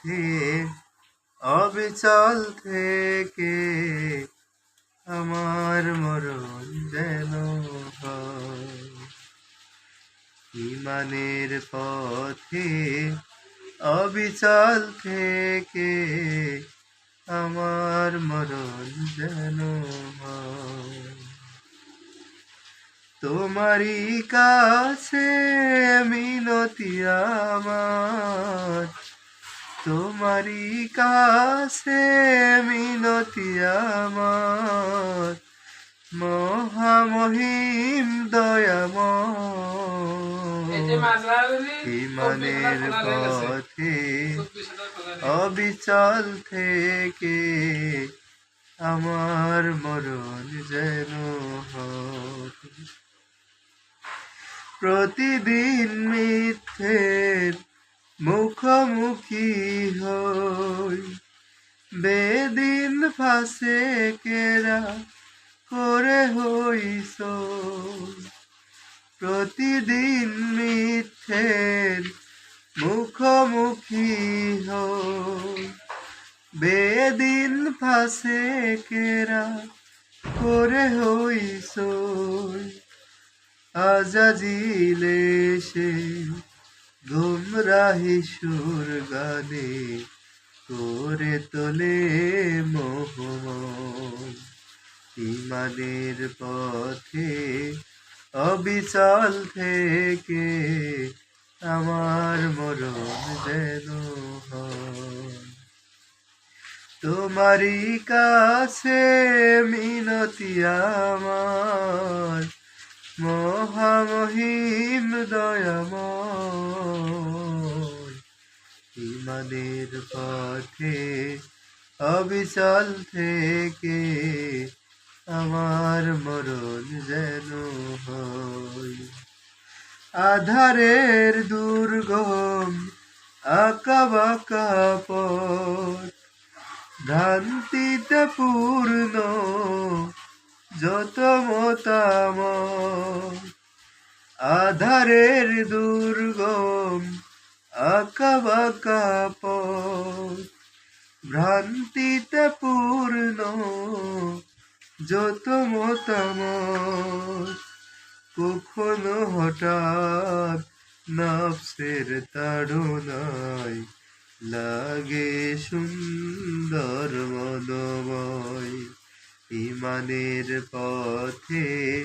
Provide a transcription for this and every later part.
পথে অবিচল থেকে আমার মরণ যেন ইমানের পথে অবিচল থেকে আমার মরণ যেন তোমারই কাছে মিনতি আমার। তোমারই কাছে মিনতি আমার। মহামহিম দয়াময়। ইমানের পথে অবিচল থেকে আমার মরণ যেন প্রতিদিন মিথ্যের মুখোমুখি হই। বেদিন ফাঁসে কেরা করে হইস প্রতিদিন মিথ্যের মুখোমুখি হই। বেদিন ফাঁসে কেরা করে হইস আজাজিলে সে গুমরাহি সুর গানে করে তোলে মোহময় ইমানের পথে অবিচল থেকে আমার মরণ যেন তোমারই কাছে মিনতি আমার মহামহিম দয়াময়। ইমানের পথে অবিচল থেকে আমার মরণ যেন আধারের দুর্গম আঁকা বাঁকা পূর্ণ যত মতামত আধারের দুর্গম আঁকা বাঁকা পথ, ভ্রান্তিতে পূর্ণ যত মতামত, কখনো হঠাৎ নফসের তাড়নায় লাগে সুন্দর মনোময়, ইমানের পথে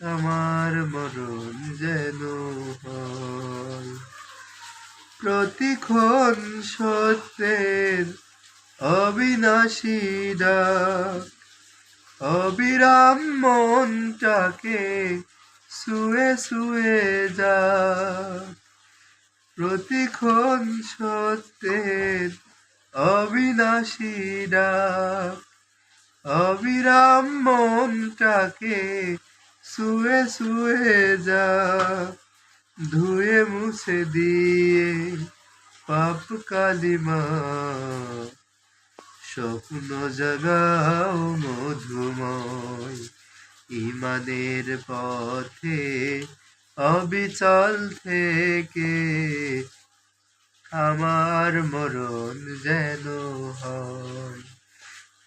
আমার মরণ যেন প্রতিক্ষণ সত্যের অবিনাশী ডাক, অবিরাম মনটাকে শুয়ে শুয়ে যা প্রতিক্ষণ সত্যের অবিনাশী ডাক, অবিরাম মনটাকে শুয়ে শুয়ে যা, ধুয়ে মুছে দিয়ে পাপ কালিমা। স্বপ্ন জাগাও মধুময়, ইমানের পথে অবিচল থেকে। আমার মরণ যেন হয়।